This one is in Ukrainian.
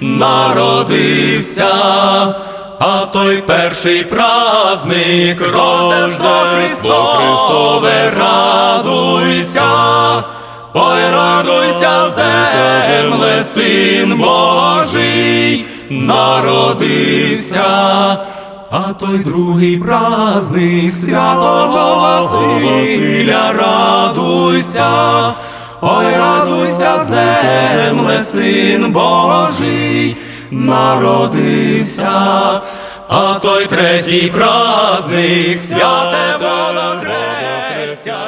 народився, а той перший праздник Рождество Христове, радуйся, ой, радуйся, земле, син Божий, народився. А той другий праздник святого Василя, радуйся, ой, радуйся, земле, син Божий, народився, а той третій праздник святе Хрестя,